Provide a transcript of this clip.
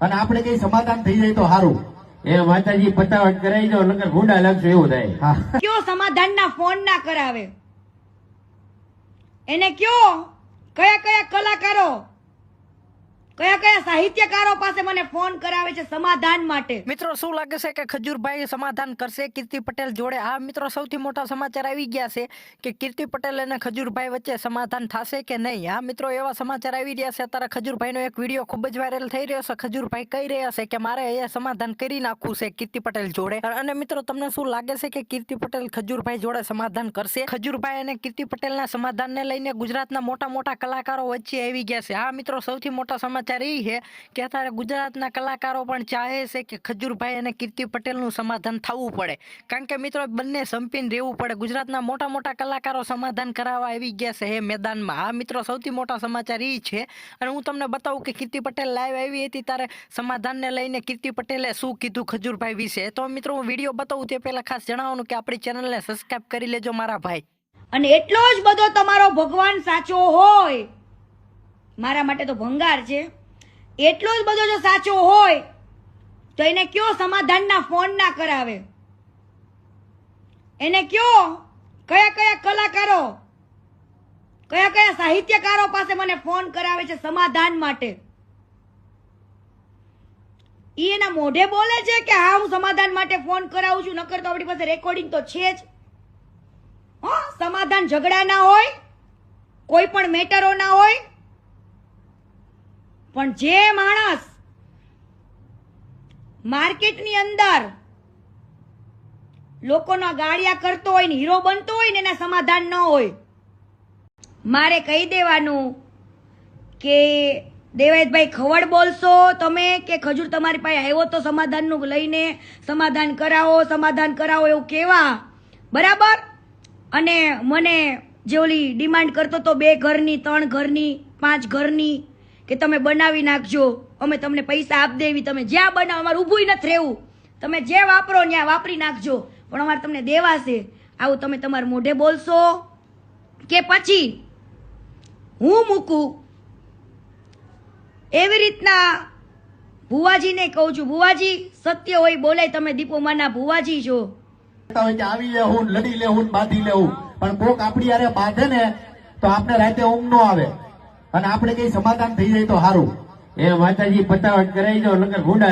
અને આપણે કઈ સમાધાન થઈ જાય તો સારું એ માતાજી પતાવટ કરાવી દો નકર ગુંડા લાગશે એવું થાય. કયો સમાધાન ના ફોન ના કરાવે? એને કયો? કયા કયા કલાકારો? કયા કયા સાહિત્યકારો પાસે મને ફોન કરાવે છે સમાધાન માટે? મિત્રો, શું લાગે છે કે ખજૂરભાઈ સમાધાન કરશે? કીર્તિ પટેલ જોડે આ મિત્રો સૌથી મોટા સમાચાર આવી ગયા છે કે કીર્તિ પટેલ અને ખજૂરભાઈ વચ્ચે સમાધાન થશે કે નહીં? આ મિત્રો, એવા સમાચાર આવી રહ્યા છે. અત્યારે ખજૂરભાઈનો એક વીડિયો ખૂબ જ વાયરલ થઈ રહ્યો છે. ખજૂરભાઈ કહી રહ્યા છે કે મારે અહીંયા સમાધાન કરી નાખવું છે કીર્તિ પટેલ જોડે. અને મિત્રો, તમને શું લાગે છે કે કીર્તિ પટેલ ખજૂરભાઈ જોડે સમાધાન કરશે? ખજૂરભાઈ અને કીર્તિ પટેલના સમાધાનને લઈને ગુજરાતના મોટા મોટા કલાકારો વચ્ચે આવી ગયા છે. આ મિત્રો, સૌથી મોટા સમાચાર એ છે કે અત્યારે ગુજરાતના કલાકારો પણ ચાહે છે કે ખજૂરભાઈ અને કીર્તિ પટેલનું સમાધાન થવું પડે. કારણ કે મિત્રો બંને સંપીને રહેવું પડે. ગુજરાતના મોટા મોટા કલાકારો સમાધાન કરાવવા આવી ગયા છે એ મેદાનમાં. આ મિત્રો, સૌથી મોટા સમાચાર એ છે અને હું તમને બતાવું કે કીર્તિ પટેલ લાઈવ આવી હતી ત્યારે સમાધાનને લઈને કીર્તિ પટેલે શું કીધું ખજૂરભાઈ વિશે. તો મિત્રો હું વીડિયો બતાવું તે પહેલાં ખાસ જણાવવાનું કે આપણી ચેનલને સબસ્ક્રાઈબ કરી લેજો મારા ભાઈ. અને એટલો જ બધો તમારો ભગવાન સાચો હોય. મારા માટે તો ભંગાર છે. એટલો જ બધો જો સાચો હોય, તો એને કયો સમાધાનના ફોન ના કરાવે? એને કયો કયા કયા કલાકારો, કયા કયા સાહિત્યકારો પાસે મને ફોન કરાવે છે સમાધાન માટે? ઈ એના મોઢે બોલે છે કે હા, હું સમાધાન માટે ફોન કરાવું છું, નકર તો આપણી પાસે રેકોર્ડિંગ તો છે જ. હા, સમાધાન ઝઘડા ના હોય, કોઈ પણ મેટરો ના હોય પણ જે માણસ માર્કેટની અંદર લોકોના ગાળિયા કરતો હોય ને હીરો બનતો હોય ને એના સમાધાન ન હોય, મારે કહી દેવાનું કે દેવાયતભાઈ ખવડ બોલશો તમે કે ખજૂર તમારી પાસે આવ્યો તો સમાધાનનું લઈને સમાધાન કરાવો સમાધાન કરાવો એવું કહેવા. બરાબર? અને મને જે ઓલી ડિમાન્ડ કરતો તો બે ઘરની, ત્રણ ઘરની, પાંચ ઘરની કે તમે બનાવી નાખજો. અમે તમને પૈસા આપ દેવી. તમે જ્યાં બનાવો, અમારે ઊભું નથી રહેવું. તમે જે વાપરો, ત્યાં વાપરી નાખજો. પણ અમારે તમને દેવાશે આવું તમે તમારા મોઢે બોલશો કે પછી હું મૂકું? એવી રીતના ભુવાજીને કહું છું, ભુવાજી, સત્ય હોય બોલાય. તમે દીપો માના ભુવાજી છો. આવી લે હું, લડી લે હું, બાંધી લેવું પણ કોક આપણી યારે બાંધે ને, તો આપણે રાતે ઊંઘ નો આવે. અને આપણે કઈ સમાધાન થઈ જાય તો સારું એ માતાજી પતાવટ કરાઈ દો નગર ભૂંડા